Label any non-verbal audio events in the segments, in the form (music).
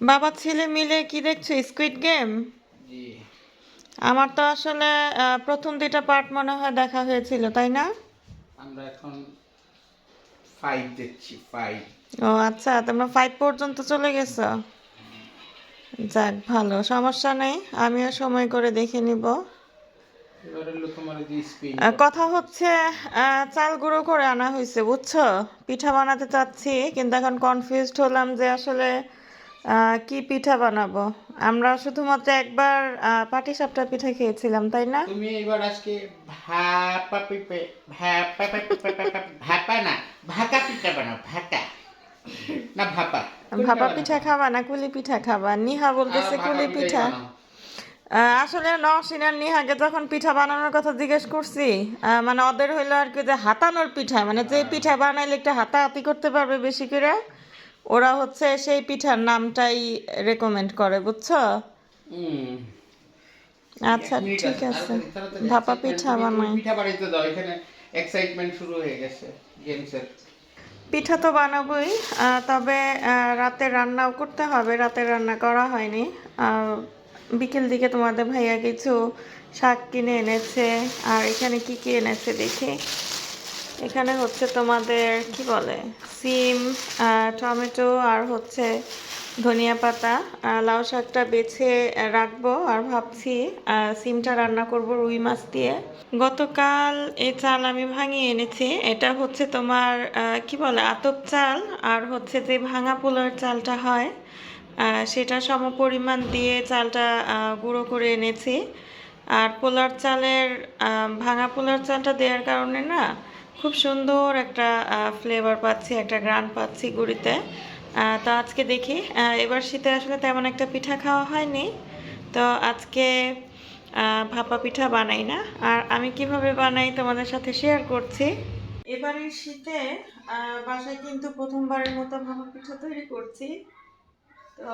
বাবা ছেলে মিলে কি দেখছ স্কুইড গেম আমার তো আসলে প্রথম দুইটা পার্ট মনে হয় দেখা হয়েছিল তাই না? আমরা এখন ফাইভ দেখছি ফাইভ ও আচ্ছা তোমরা ফাইভ পর্যন্ত চলে গেছো? যাক ভালো সমস্যা নেই আমিও সময় করে দেখে নিব। কথা হচ্ছে চাল গুঁড়ো করে আনা হয়েছে বুঝছ? পিঠা বানাতে চাচ্ছি কিন্তু এখন কনফিউজড হলাম যে আসলে কি পিঠা বানাবো? আমরা শুধুমাত্র একবার পাটিসাপটা পিঠা খেয়েছিলাম তাই না? তুমি এবার আজকে ভাপা পিপে ভাপা পিপে ভাপা না ভাকা পিঠা বানাও ভাকা। না ভাপা। ভাপা পিঠা খাবা না কুলি পিঠা খাবা? নিহা বলতেছে কুলি পিঠা আসলে নওশিনার নিহাকে যখন পিঠা বানানোর কথা জিজ্ঞেস করছি মানে ওদের হইল আর কি যে হাতানোর পিঠা মানে যে পিঠা বানাইলে একটা হাতাহাতি করতে পারবে বেশি করে। ওরা হচ্ছে সেই পিঠার নামটাই রেকমেন্ড করে বুঝছ? আচ্ছা ঠিক আছে ভাপা পিঠা বানাই। পিঠা বানাইতে দাও এখানে এক্সাইটমেন্ট শুরু হয়ে গেছে গেমসের পিঠা তো বানাবোই তবে রাতে রান্নাও করতে হবে রাতে রান্না করা হয়নি। বিকেল দিকে তোমাদের ভাইয়া কিছু শাক কিনে এনেছে আর এখানে কি কি এনেছে দেখি। এখানে হচ্ছে তোমাদের, কি বলে, সিম টমেটো আর হচ্ছে ধনিয়া পাতা। লাউ শাকটা বেছে রাখব আর ভাবছি সিমটা রান্না করব রুই মাছ দিয়ে। গতকাল এই চাল আমি ভাঙিয়ে এনেছি। এটা হচ্ছে তোমার কি বলে, আতপ চাল আর হচ্ছে যে ভাঙা পোলার চালটা হয় সেটা সম পরিমাণ দিয়ে চালটা গুঁড়ো করে এনেছি। আর পোলার চালের ভাঙা পোলার চালটা দেওয়ার কারণে না খুব সুন্দর একটা ফ্লেভার পাচ্ছি, একটা গ্রান পাচ্ছি গুড়িতে। তো আজকে দেখি। এবার শীতে আসলে তেমন একটা পিঠা খাওয়া হয়নি। তো আজকে ভাপা পিঠা বানাই না। আর আমি কীভাবে বানাই তোমাদের সাথে শেয়ার করছি। এবারের শীতে বাসায় কিন্তু প্রথমবারের মতো ভাপা পিঠা তৈরি করছি। তো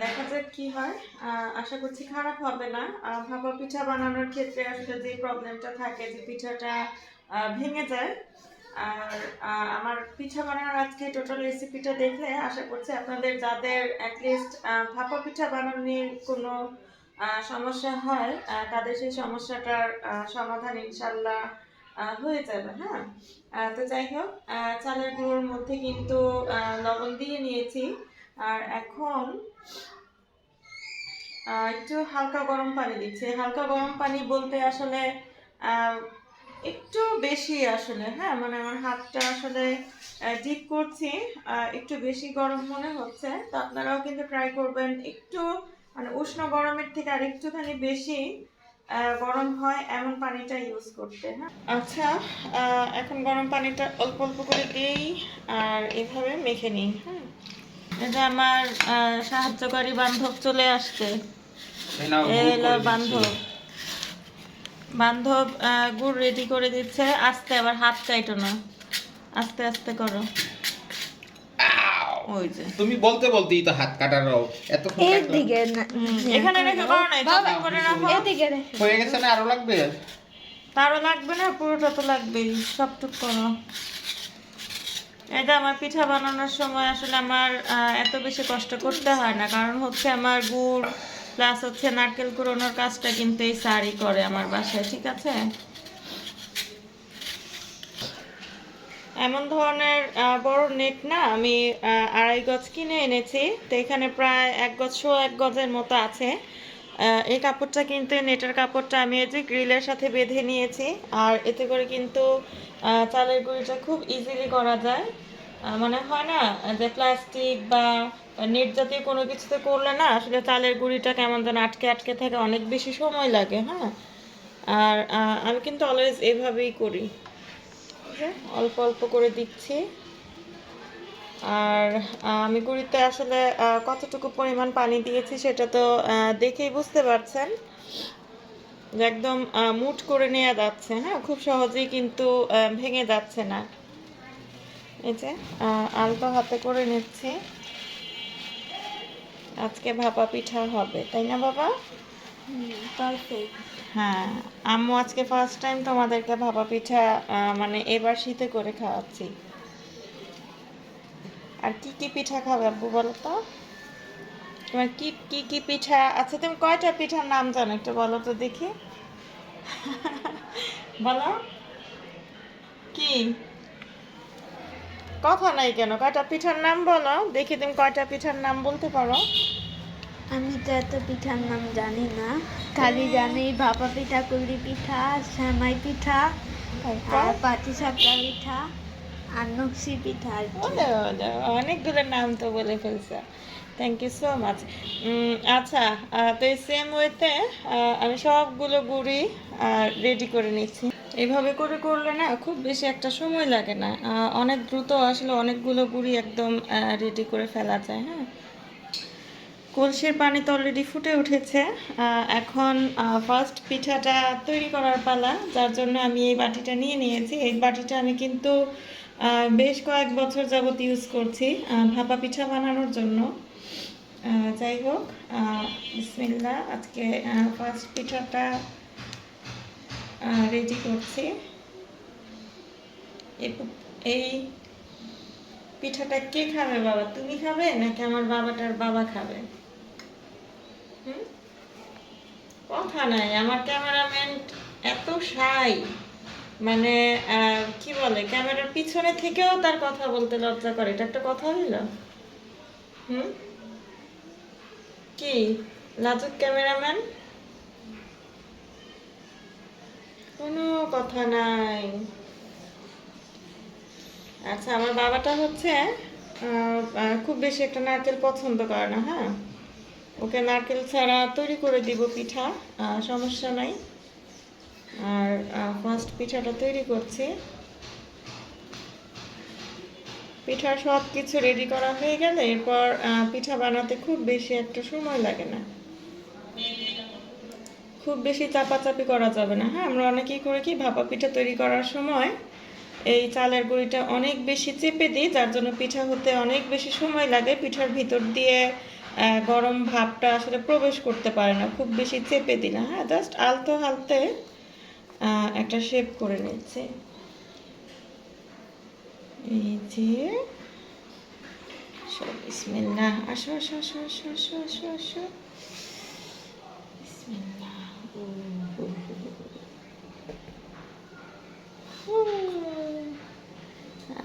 দেখা যাক কি হয়। আশা করছি খারাপ হবে না। ভাপা পিঠা বানানোর ক্ষেত্রে আসলে যে প্রবলেমটা থাকে যে পিঠাটা ভেঙে যায় আর আমার পিঠা বানানোর আজকে টোটাল রেসিপিটা দেখলে আশা করছি আপনাদের যাদের অ্যাটলিস্ট ভাপা পিঠা বানানোর কোনো আহ, সমস্যা হয় তাদের সেই সমস্যাটার সমাধান ইনশাল্লাহ হয়ে যাবে হ্যাঁ? তো যাই হোক চালের গুঁড়োর মধ্যে কিন্তু লবণ দিয়ে নিয়েছি। আর এখন একটু হালকা গরম পানি দিচ্ছি। হালকা গরম পানি বলতে আসলে একটু বেশি আসলে হ্যাঁ? মানে আমার হাতটা আসলে ডিপ করছি একটু বেশি গরম মনে হচ্ছে। তো আপনারাও কিন্তু ট্রাই করবেন একটু মানে উষ্ণ গরমের থেকে আর একটুখানি বেশি গরম হয় এমন পানিটা ইউজ করতে হ্যাঁ? আচ্ছা এখন গরম পানিটা অল্প অল্প করে দিই, আর এভাবে মেখে নিই হ্যাঁ? এটা আমার আহ, সাহায্যকারী বান্ধব চলে আসছে। এলো বান্ধব। বান্ধব গুড় রেডি করে দিচ্ছে। আস্তে আবার হাত চাইটো না। আস্তে আস্তে করো। ওই যে। তুমি বলতে বলতেই তো হাত কাটার এতক্ষণ লাগল। এদিকে এখানে রেখে করো না করে রাখো। এদিকে হয়ে গেছে না আরও লাগবে? তারও লাগবে না পুরোটা তো লাগবেই। সবটুক করো। এটা আমার পিঠা বানানোর সময় আসলে আমার এত বেশি কষ্ট করতে হয় না। কারণ হচ্ছে আমার গুড় প্লাস হচ্ছে নারকেল কুড়োনোর কাজটা কিন্তু এই সারি করে আমার বাসায়, ঠিক আছে? এমন ধরনের বড় নেট না, আমি আড়াই গজ কিনে এনেছি। তো এখানে প্রায় এক গজ, শো এক গজের মতো আছে। এই কাপড়টা কিন্তু নেটের কাপড়টা আমি এই যে গ্রিলের সাথে বেঁধে নিয়েছি। আর এতে করে কিন্তু চালের গুঁড়িটা খুব ইজিলি করা যায়। মানে হয় না যে প্লাস্টিক বা নেট জাতীয় কোনো কিছুতে করলে না আসলে চালের গুঁড়িটা কেমন যেন আটকে আটকে থাকে, অনেক বেশি সময় লাগে হ্যাঁ? আর আমি কিন্তু অলওয়েজ এভাবেই করি। অল্প অল্প করে দিচ্ছি। আর আমি গুঁড়িতে আসলে কতটুকু পরিমাণ পানি দিয়েছি সেটা তো দেখেই বুঝতে পারছেন। যে একদম মুঠ করে নেওয়া যাচ্ছে হ্যাঁ? খুব সহজেই কিন্তু ভেঙে যাচ্ছে না। এই যে আলতো হাতে করে নিচ্ছি। আজকে ভাপা পিঠা হবে তাই না বাবা? হ্যাঁ আম্মু আজকে ফার্স্ট টাইম তোমাদেরকে ভাপা পিঠা মানে এবার শীতে করে খাওয়াচ্ছি। আর কি কি পিঠা খাবে আব্বু বলো তো তোমার কি কি কি পিঠা আচ্ছা তুমি কয়টা পিঠার নাম জানো একটু বলো তো দেখি। (laughs) বলো। কি? কথা নাই কেন? কয়টা পিঠার নাম বলো? দেখি তুমি কয়টা পিঠার নাম বলতে পারো। আমি তো এত পিঠার নাম জানি না। খালি জানি ভাপা পিঠা কুলি পিঠা সেমাই পিঠা আর পাটি সাপটা পিঠা। আর নকশি পিঠা। অনেকগুলো নাম তো বলে ফেলছে। থ্যাংক ইউ সো মাচ আচ্ছা তো এই সেম ওয়েতে আমি সবগুলো গুড়ি রেডি করে নিচ্ছি। এইভাবে করে করলে না খুব বেশি একটা সময় লাগে না। অনেক দ্রুত আসলে অনেকগুলো গুড়ি একদম রেডি করে ফেলা যায় হ্যাঁ? কলসির পানি তো অলরেডি ফুটে উঠেছে। এখন ফার্স্ট পিঠাটা তৈরি করার পালা, যার জন্য আমি এই বাটিটা নিয়ে নিয়েছি। এই বাটিটা আমি কিন্তু বেশ কয়েক বছর যাবত ইউজ করছি ভাপা পিঠা বানানোর জন্য। যাই হোক বিসমিল্লা আজকে ফার্স্ট পিঠাটা রেডি করছি। এই- পিঠাটা কে খাবে বাবা? তুমি খাবে নাকি আমার বাবাটার বাবা খাবে? কথা নাই, আমার ক্যামেরাম্যান এত সাই মানে কি বলে, ক্যামেরার পিছনে থেকেও তার কথা বলতে লজ্জা করে। এটা একটা কথা হইল? হুম? কি? লাজুক ক্যামেরাম্যান? কোনো কথা নাই। আচ্ছা আমার বাবাটা হচ্ছে খুব বেশি একটা নারকেল পছন্দ করে না হ্যাঁ? ওকে নারকেল ছাড়া তৈরি করে দিব পিঠা সমস্যা নাই। পিঠাটা তৈরি করছি। পিঠার সব কিছু রেডি করা হয়ে গেলে এরপর পিঠা বানাতে খুব বেশি একটা সময় লাগে না। খুব বেশি চাপাচাপি করা যাবে না হ্যাঁ? আমরা অনেকেই করে কি, ভাপা পিঠা তৈরি করার সময় এই চালের গুঁড়িটা অনেক বেশি চেপে দিই, যার জন্য পিঠা হতে অনেক বেশি সময় লাগে। পিঠার ভিতর দিয়ে গরম ভাবটা আসলে প্রবেশ করতে পারে না, খুব বেশি চেপে দিই না হ্যাঁ? জাস্ট আলতো হালতে একটা শেপ করে নিচ্ছে। এই যে বিসমিল্লাহ। আসো আসো আসো আসো আসো আসো আসো।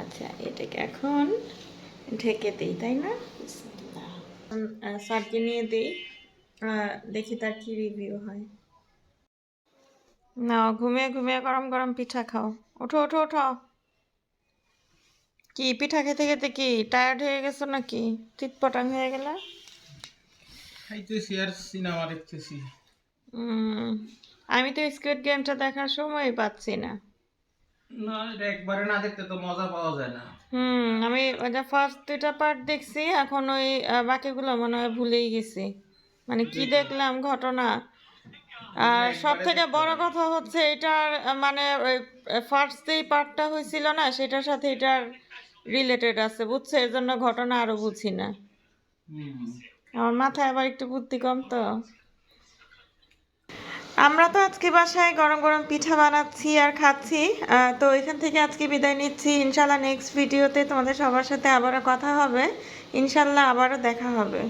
আচ্ছা এটাকে এখন ঢেকে দিই, তাই না। স্যারকে নিয়ে দিই। দেখি তার কি রিভিউ হয়। না ঘুমিয়ে ঘুমিয়ে গরম গরম পিঠা খাও। ওঠো ওঠো ওঠো। কি পিঠা খেতে খেতে কি টায়ার্ড হয়ে গেছো নাকি? চিটপটাং হয়ে গেল? খাইতেছি আর সিনেমা দেখতেছি। আমি তো স্কুইড গেমটা দেখার সময় পাচ্ছি না। না একবারে না দেখতে তো মজা পাওয়া যায় না। হুম আমি ওই যে ফার্স্ট দুইটা পার্ট দেখছি এখন ওই বাকিগুলো মনে হয় ভুলেই গেছি। মানে কি দেখলাম ঘটনা? আর সব থেকে বড় কথা হচ্ছে এটার মানে ফার্স্ট যেই পার্টটা হয়েছিল না সেটার সাথে এটার রিলেটেড আছে বুঝছ? এর জন্য ঘটনা আরও বুঝি না। আমার মাথায় আবার একটু বুদ্ধি কম তো। আমরা তো আজকে বাসায় গরম গরম পিঠা বানাচ্ছি আর খাচ্ছি। তো এখান থেকে আজকে বিদায় নিচ্ছি। ইনশাল্লাহ নেক্সট ভিডিওতে তোমাদের সবার সাথে আবারও কথা হবে। ইনশাল্লাহ আবারও দেখা হবে।